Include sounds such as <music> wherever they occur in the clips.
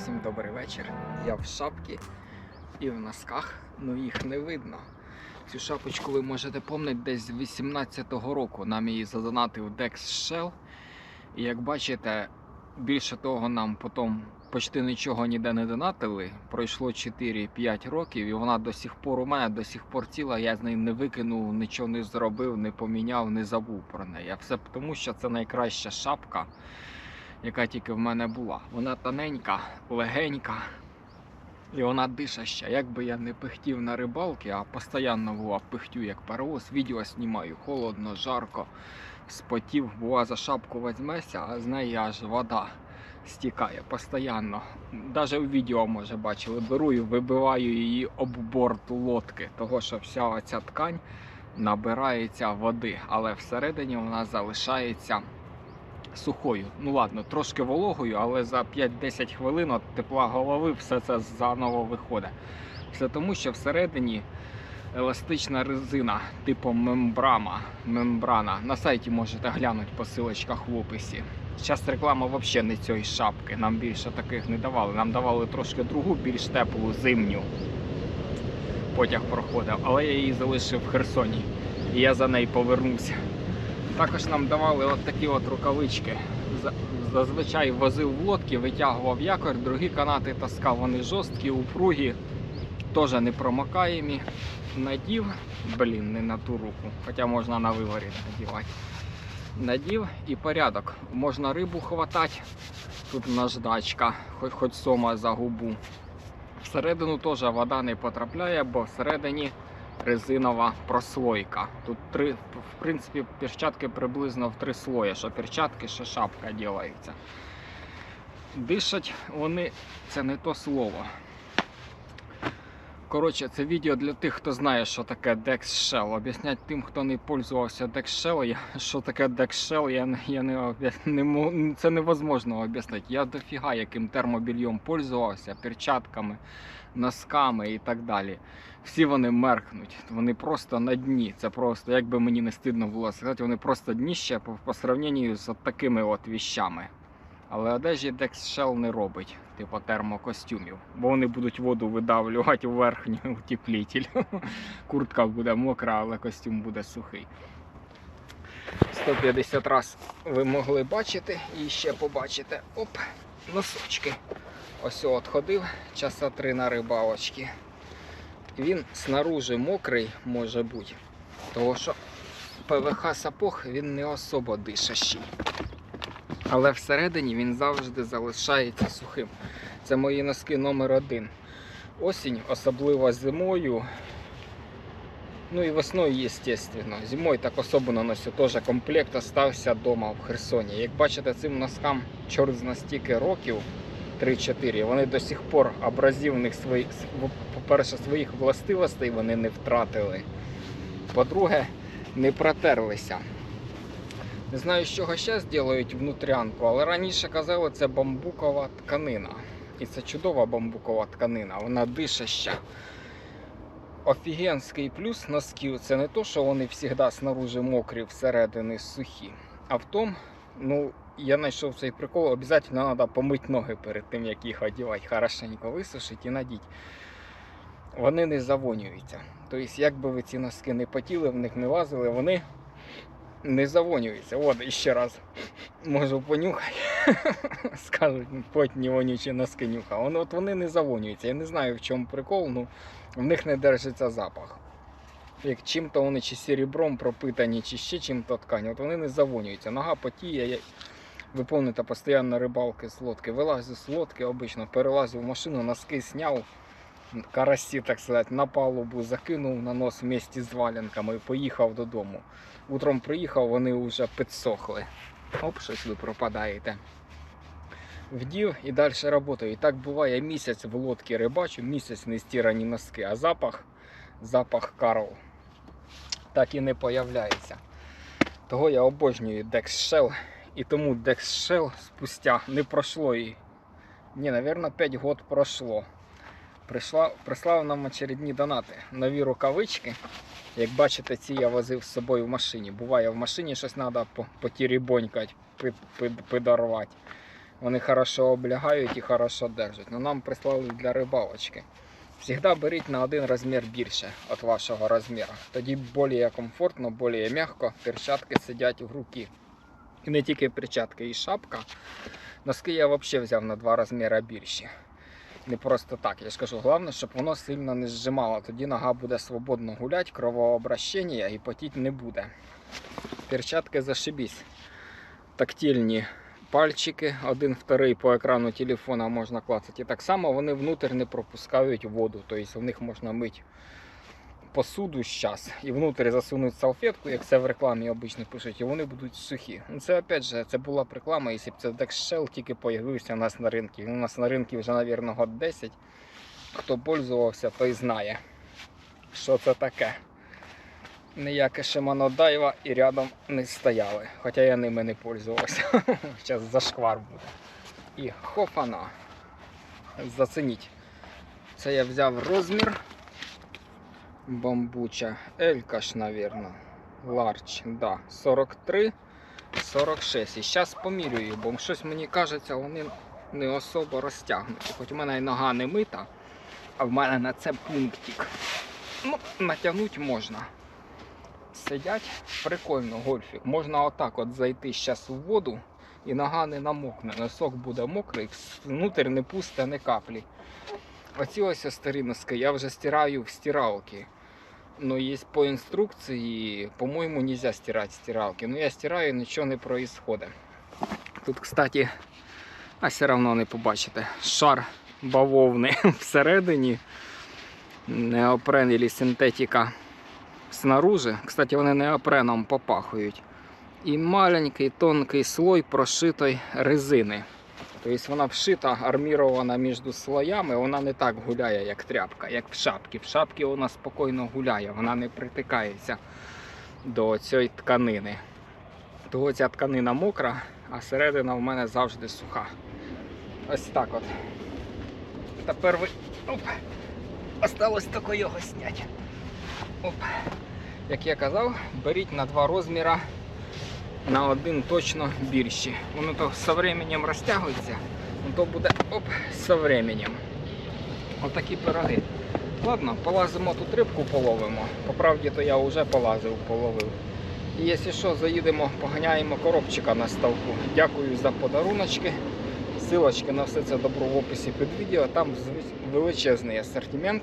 Всім добрий вечір. Я в шапці і в носках, ну їх не видно. Цю шапочку ви можете пам'ятати десь з 18-го року. Нам її задонатив Dex Shell. І як бачите, більше того, нам потім почти нічого ніде не донатили. Пройшло 4-5 років, і вона до сих пор у мене до сих пор ціла. Я з неї не викинув, нічого не зробив, не поміняв, не забув про неї. А все тому, що це найкраща шапка яка тільки в мене була. Вона тоненька, легенька. І вона дишаща. Як би я не пихтів на рибалки, а постійно була пихтю як паровоз, відео знімаю, холодно, жарко, спотів, була за шапку візьмеся, а з неї аж вода стікає постійно. Навіть у відео, може, бачили, беру і вибиваю її об борт лодки, того що вся оця ткань набирається води, але всередині вона залишається сухою. Ну ладно, трошки вологою, але за 5-10 хвилин от тепла голови все це заново виходить. Все тому, що всередині еластична резина типу мембрама, мембрана. На сайті можете глянути по силочках в описі. Зараз реклама взагалі не цієї шапки. Нам більше таких не давали. Нам давали трошки другу, більш теплу зимню. Потяг проходив, але я її залишив в Херсоні. І я за нею повернувся. Також нам давали от такі от рукавички. Зазвичай возив в лодки, витягував якорь, другі канати таскав, вони жорсткі, упругі, теж не промокаємі. Надів, блін, не на ту руку, хоча можна на виворі надівати. Надів і порядок. Можна рибу хватати, тут наждачка, хоч, хоч сома за губу. Всередину теж вода не потрапляє, бо всередині резинова прослойка. Тут три, в принципі, перчатки приблизно в три слої, що перчатки, що шапка ділається. Дишать вони це не то слово. Коротше, це відео для тих, хто знає, що таке Dex Shell. Об'яснять тим, хто не пользувався Dex Shell, що таке Dex Shell, я, я не, не, це невозможно об'яснити. Я дофіга яким термобільйом пользувався, перчатками, носками і так далі. Всі вони меркнуть, вони просто на дні. Це просто, як би мені не стидно було сказати, вони просто дніще по, по сравненню з такими от віщами. Але одежі Dex не робить, типу термокостюмів, бо вони будуть воду видавлювати у верхній <laughs> утеплітель. <laughs> Куртка буде мокра, але костюм буде сухий. 150 раз ви могли бачити і ще побачите. Оп, носочки. Ось от ходив часа три на рибалочки. Він снаружи мокрий може бути, тому що ПВХ сапог він не особо дишащий. Але всередині він завжди залишається сухим. Це мої носки номер один. Осінь, особливо зимою. Ну і весною, звісно. Зимою так особливо носю. Теж комплект остався вдома в Херсоні. Як бачите, цим носкам чорт з настільки років 3-4. Вони до сих пор абразивних своїх, по-перше, своїх властивостей вони не втратили. По-друге, не протерлися. Не знаю, з чого ще зроблять внутрянку, але раніше казали, це бамбукова тканина. І це чудова бамбукова тканина, вона дишаща. Офігенський плюс носків це не то, що вони завжди снаружи мокрі, всередині сухі. А в тому, ну, я знайшов цей прикол, обов'язково треба помити ноги перед тим, як їх одягати, хорошенько висушити і надіть. Вони не завонюються. Тобто, як би ви ці носки не потіли, в них не лазили, вони не завонюються. От іще раз можу понюхати. <laughs> Скажуть, потні вонючі носки нюха. Вони, от вони не завонюються. Я не знаю в чому прикол, ну в них не держиться запах. Як чим-то вони чи серебром пропитані, чи ще чим-то ткань, от вони не завонюються. Нога потіє. Я... Ви пам'ятаєте, постійно рибалки з лодки. Вилазю з лодки обично, перелазю в машину, носки зняв, карасі, так сказати, на палубу закинув на нос вместе з валенками і поїхав додому. Утром приїхав, вони вже підсохли. Оп, щось ви пропадаєте. Вдів і далі працюю. І так буває місяць в лодці рибачу, місяць не стирані носки, а запах, запах Карл так і не появляється. Того я обожнюю Dex Shell. І тому Shell спустя не пройшло і. Ні, мабуть, 5 років пройшло. Прислав нам очередні донати. Нові рукавички. Як бачите, ці я возив з собою в машині. Буває в машині щось треба потірібонькати, підорвати. Вони хорошо облягають і хорошо держать. Ну нам прислали для рибалочки. Всегда беріть на один розмір більше від вашого розміру. Тоді більш комфортно, більш м'яко, перчатки сидять в руки. І не тільки перчатки, і шапка. Носки я взагалі взяв на два розміри більші. Не просто так. Я ж кажу, головне, щоб воно сильно не зжимало. Тоді нога буде свободно гуляти, кровообращення і потіть не буде. Перчатки зашибісь. Тактильні пальчики, один, вторий по екрану телефона можна клацати. І так само вони внутрь не пропускають воду. Тобто в них можна мити посуду зараз і внутрі засунуть салфетку, як це в рекламі обично пишуть, і вони будуть сухі. Ну, Це опять же, це була б реклама, якщо б це Dexshell тільки появився у нас на ринку. У нас на ринку вже, мабуть, год 10. Хто пользувався, той знає, що це таке. Ніяке Daiwa і рядом не стояли. Хоча я ними не пользувався. <laughs> Зараз зашквар буде. І хофана. Зацініть. Це я взяв розмір бамбуча. Елька ж, навірно. Ларч, да. 43, 46. І зараз помірюю, бо щось мені кажеться, вони не особо розтягнуті. Хоч у мене і нога не мита, а в мене на це пунктик. Ну, натягнути можна. Сидять прикольно гольфік. Можна отак от зайти зараз у воду і нога не намокне. Носок буде мокрий, внутрь не пусте, не каплі. Оці старі носки я вже стираю в стиралки. Ну, є по інструкції, по-моєму, нельзя стирати стиралки. Ну, я стираю, нічого не происходит. Тут, кстати, а все одно не побачите, шар бавовни <laughs> всередині. Неопрен або синтетика снаружи. Кстати, вони неопреном попахують. І маленький тонкий слой прошитої резини. Тобто вона вшита, армірована між слоями, вона не так гуляє, як тряпка, як в шапці. В шапці вона спокійно гуляє, вона не притикається до цієї тканини. Того ця тканина мокра, а середина в мене завжди суха. Ось так от. Тепер ви. Оп! Осталось тільки його зняти. Оп. Як я казав, беріть на два розміри на один точно більші. Воно то з временем розтягується, то буде оп, з временем. Отакі пироги. Ладно, полазимо тут рибку половимо. По правді то я вже полазив, половив. І якщо що, заїдемо, поганяємо коробчика на ставку. Дякую за подаруночки. Силочки на все це добро в описі під відео. Там величезний асортимент.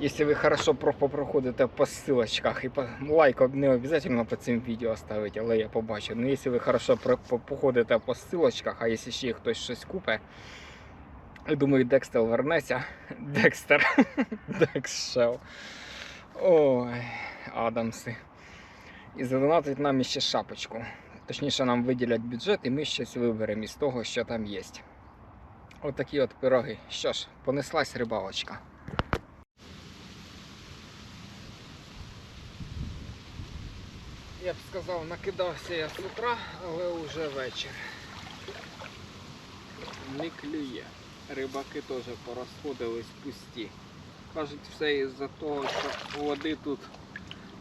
Если вы хорошо про- попроходите по ссылочках и по лайк не обязательно по цим відео ставити, але я побачу. Ну, якщо ви хорошо про- по- походите по ссылочках, а якщо ще хтось щось купить, я думаю, Декстел вернеться. <laughs> Декстер. <laughs> Декшел. Ой, Адамси. І задонатить нам ще шапочку. Точніше, нам виділять бюджет, і ми щось виберемо із того, що там є. Отакі от пироги. Що ж, понеслась рибалочка. Я б сказав, накидався я з утра, але вже вечір. Не клює. Рибаки теж порозходились пусті. Кажуть, все із-за того, що води тут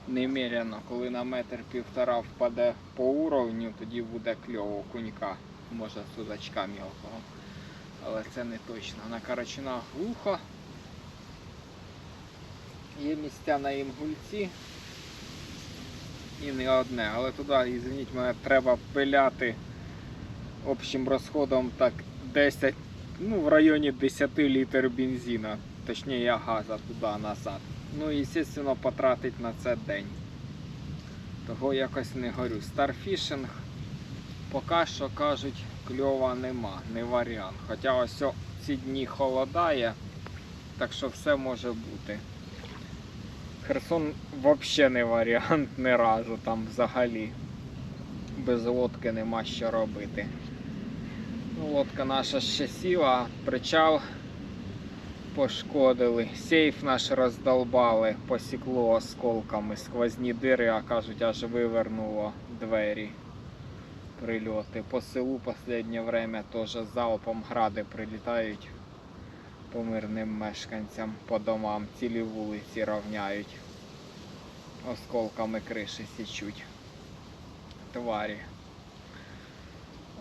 немерено. Коли на метр півтора впаде по уровню, тоді буде кльово кунька, може судачка мілкого. Але це не точно. На карачинах глухо. Є місця на інгульці і не одне. Але туди, ізвиніть мене, треба пиляти общим розходом так 10, ну в районі 10 літрів бензина, точніше газа туди назад. Ну і звісно потратить на це день. Того якось не горю. Старфішинг поки що кажуть кльова нема, не варіант. Хоча ось ці дні холодає, так що все може бути. Херсон взагалі не варіант ні разу там взагалі. Без лодки нема що робити. Ну, лодка наша ще сіла, причал пошкодили, сейф наш роздолбали, посікло осколками, сквозні дири, а кажуть, аж вивернуло двері. Прильоти. По селу останнє время теж залпом гради прилітають по мирним мешканцям, по домам, цілі вулиці равняють. Осколками криші січуть. Тварі.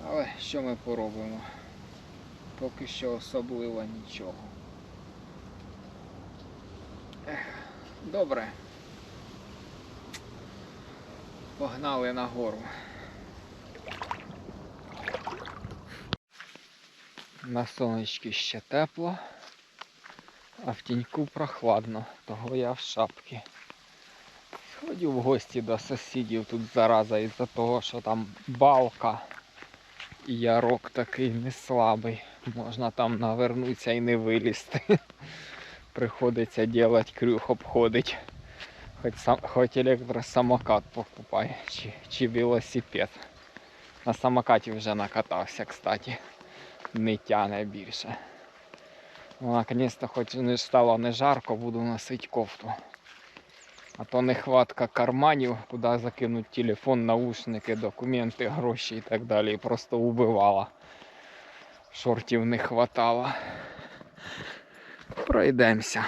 Але що ми поробимо? Поки що особливо нічого. Ех, добре. Погнали нагору. На сонечці ще тепло, а в тіньку прохладно, того я в шапці. Сходив в гості до сусідів тут зараза із-за того, що там балка і ярок такий не слабий. Можна там навернутися і не вилізти. <laughs> Приходиться делать крюк обходить. Хоч, сам, хоч електросамокат покупай, чи, чи велосипед. На самокаті вже накатався, кстати. Не тяне більше. Ну, наконец-то хоч не стало не жарко, буду носити кофту. А то нехватка карманів, куди закинуть телефон, наушники, документи, гроші і так далі. Просто убивала. Шортів не хватало. Пройдемося.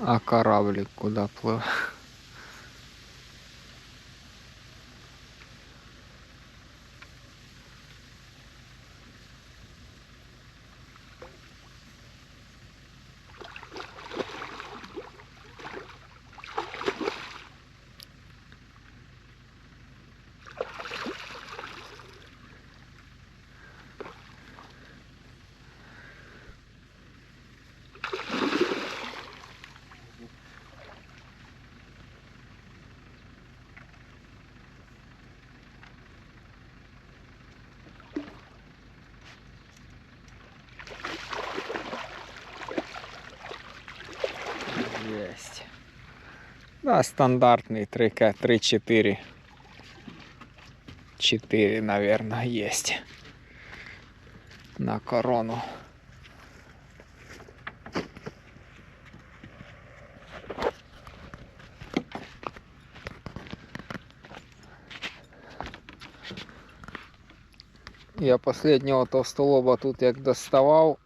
А кораблик куда плив? Есть. Да, стандартный 3К, 3-4. 4, наверное, есть. На корону. Я последнього товстолоба тут як доставав,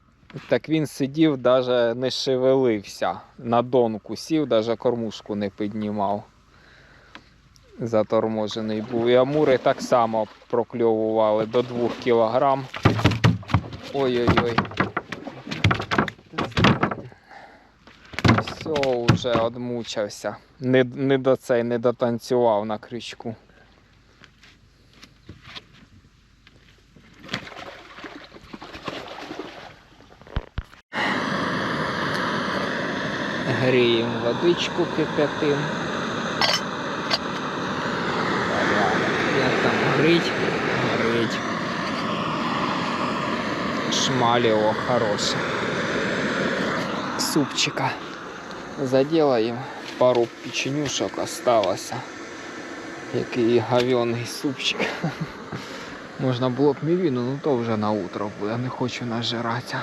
так він сидів, навіть не шевелився. На донку сів, навіть кормушку не піднімав. Заторможений був. І амури так само прокльовували до 2 кілограм. Ой-ой-ой. Все, вже одмучився. Не, не до цей, не дотанцював на крючку. Водичку кипятим. Як там грить? Грить. Шмалево хороше. Супчика. Заделаем. Пару печенюшок осталося. Який говёний супчик. <laughs> Можна було б мівіну, ну то вже на утро буде. Не хочу нажиратися.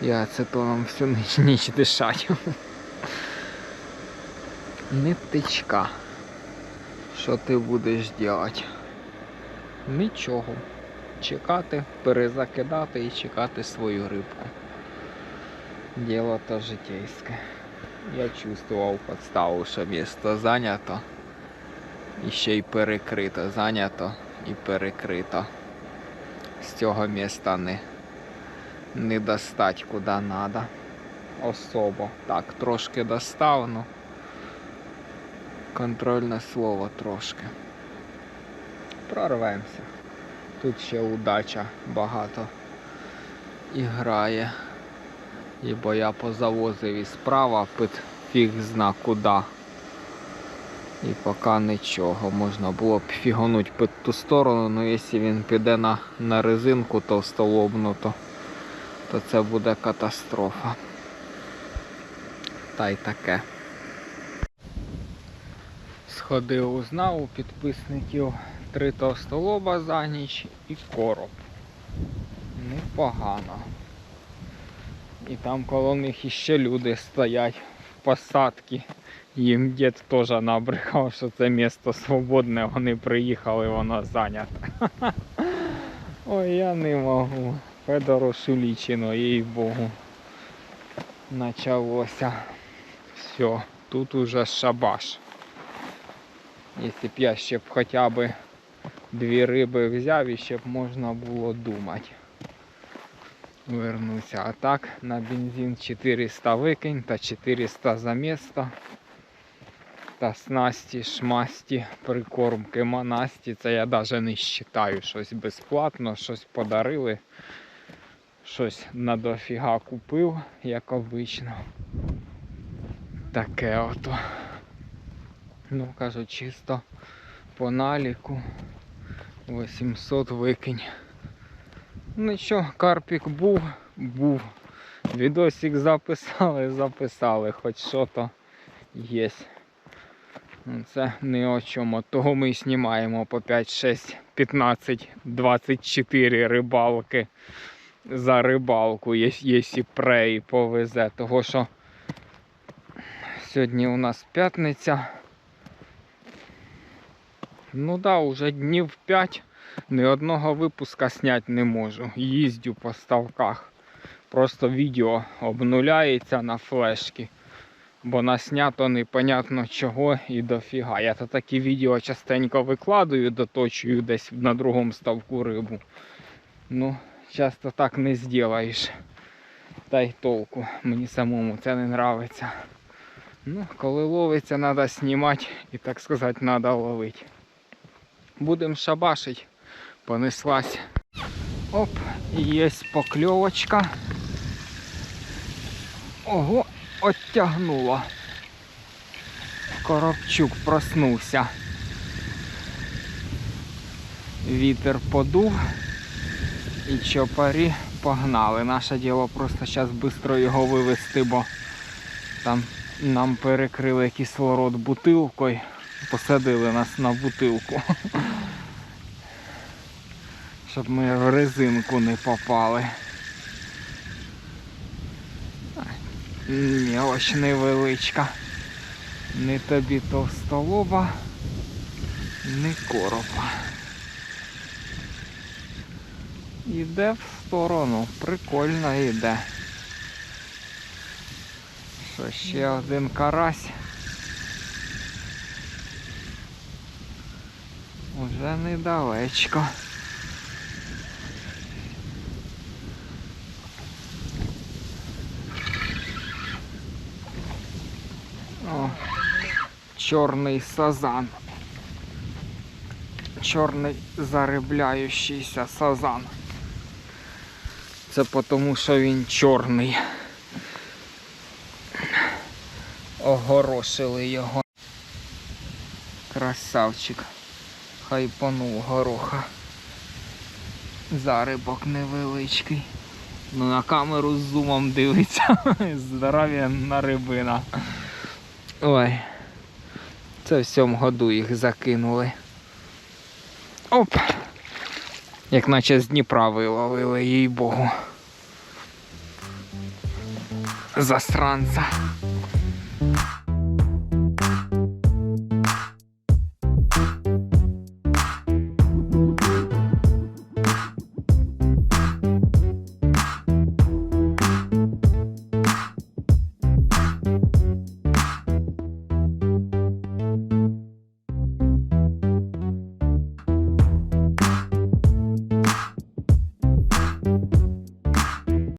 Я ацетоном всю ніч, ніч дишать. <laughs> Нитичка. Що ти будеш робити? Нічого. Чекати, перезакидати і чекати свою рибку. Діло то житейське. Я чувствував подставу, що місто зайнято. І ще й перекрито. Зайнято і перекрито. З цього міста не не достать куди надо. Особо. Так, трошки достав, ну. Контрольне слово трошки. Прорвемося. Тут ще удача багато і грає. І я позавозив і справа під фіг зна куди. І поки нічого, можна було б фігонуть під ту сторону, але якщо він піде на, на резинку товстолобну, то, то це буде катастрофа. Та й таке. Сходив, узнав у підписників три товстолоба за ніч і короб. Непогано. І там коло них іще люди стоять в посадці. Їм дід теж набрехав, що це місто свободне, вони приїхали, воно зайняте. <laughs> Ой, я не можу. Федору Шулічину, їй Богу. Началося. Все, тут уже шабаш. Якщо б я ще б хоча б дві риби взяв і ще б можна було думати. Вернуся. А так на бензин 400 викинь та 400 за місто. Та снасті, шмасті, прикормки, манасті. Це я навіть не вважаю щось безплатно, щось подарили. Щось на дофіга купив, як обично. Таке ото. Ну, кажу, чисто по наліку 800 викинь. Ну що, карпік був, був. Відосик записали, записали, хоч що то є. Ну, Це не о чому. Того ми знімаємо по 5, 6, 15, 24 рибалки за рибалку, якщо прей повезе. Того що сьогодні у нас п'ятниця. Ну да, уже днів 5 ні одного випуска зняти не можу. Їздю по ставках. Просто відео обнуляється на флешки. Бо наснято непонятно чого і дофіга. Я то такі відео частенько викладаю, доточую десь на другому ставку рибу. Ну, часто так не зробиш. Та й толку. Мені самому це не нравиться. Ну, коли ловиться, треба знімати і так сказати, треба ловити. Будемо шабашить. Понеслась. Оп, є покльовочка. Ого, оттягнуло. Коробчук проснувся. Вітер подув і чопарі погнали. Наше діло просто зараз швидко його вивезти, бо там нам перекрили кислород бутилкою, посадили нас на бутилку. Щоб ми в резинку не попали. Мелоч невеличка. Не тобі товстолоба, не коропа. Іде в сторону, прикольно йде. Що ще один карась. Уже недалечко. О, чорний сазан. Чорний зарибляючийся сазан. Це тому, що він чорний. Огорошили його. Красавчик. Хайпанув гороха. Зарибок невеличкий. Ну на камеру з зумом дивиться. <laughs> Здоровенна рибина. Ой. Це в цьому году їх закинули. Оп! Як наче з Дніпра виловили, їй богу. Засранця.